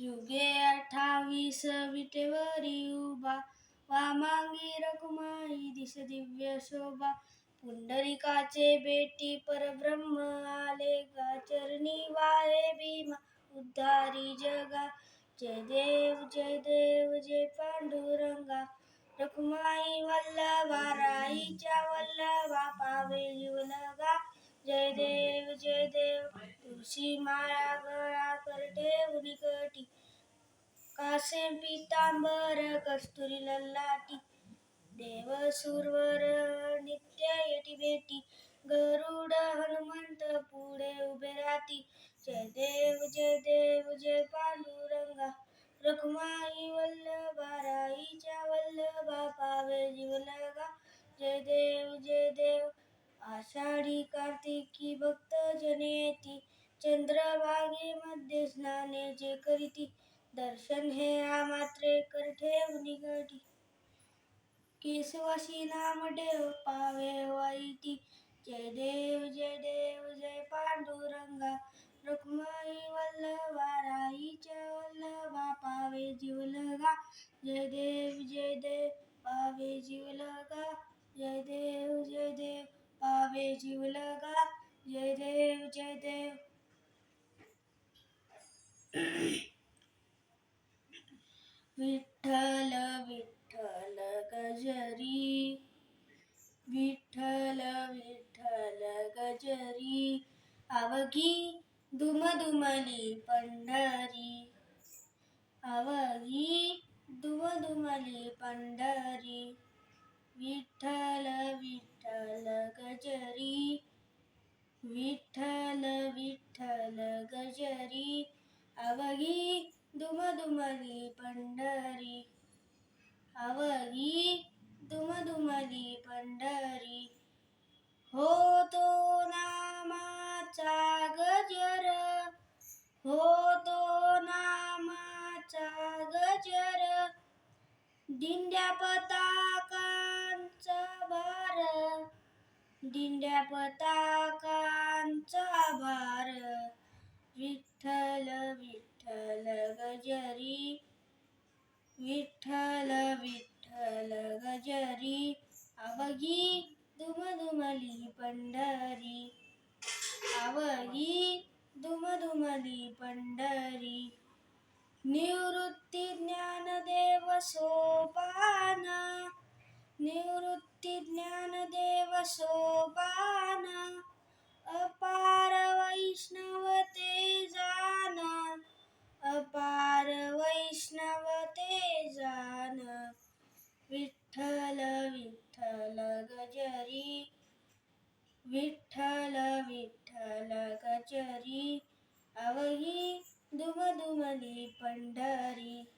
युगे अठ्ठावीस विटेवरी उभा. वामांगी रघुमाई दिस दिव्य शोभा. पुंडरिकाचे बेटी परब्रह्म आले गा. चरणी वाहे भीमा उद्धारी जगा. जय देव जय देव जय पांडुरंगा. रखुमाई वल्लभा राईच्या वल्लभा पावे लगा जय देव जय देव तुळशी माळा गळा करटे उनिकटी कासे पितांबर कस्तुरी लल्लाटी देव सुरवर नित्य येटी भेटी गरुड हनुमंत पुढे उभे राहती. जय देव जय देव जय पांडुरंगा रखुमाई वल्लभा राईच्या वल्लभा पावे जीवलगा जय देव जय देव आषाढी कार्तिकी भक्त जनेती चंद्रभागेमध्ये स्नाने जे करीती. दर्शन हे आ मात्रे करठे निगटी केशवाशी नाम देव पावे वाईटी. जय देव जय देव जय पांडुरंगा. रुक्माई वल्लभा राईच्या वल्लभा पावे जीवलगा. जय देव जय देव पावे जीवलगा. जय देव जय देव पावे जीवलगा. जय देव जय देव. अवघी दुमदुमली पंढरी. अवघी दुमदुमली पंढरी. विठ्ठल विठ्ठल गजरी. विठ्ठल विठ्ठल गजरी. अवघी दुमदुमली पंढरी. अवघी दिंड्या पताकांचा भार. दिंड्या पताकांचा भार. विठ्ठल विठ्ठल गजरी. विठ्ठल विठ्ठल गजरी. अवगी दुमधुमली पंढरी. अवघी दुमदुमली पंढरी. निवृत्ती ज्ञानदेव सो ज्ञानदेव अपार वैष्णव ते जान अपार वैष्णव ते जान। विठ्ठल विठ्ठल गजरी विठ्ठल विठ्ठल गजरी अवघी दुमदुमली पंढरी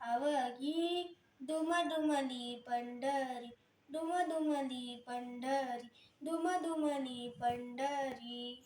अवघी दुमदुमली पंढरी। दुमदुमली पंढरी दुमदुमली पंढरी.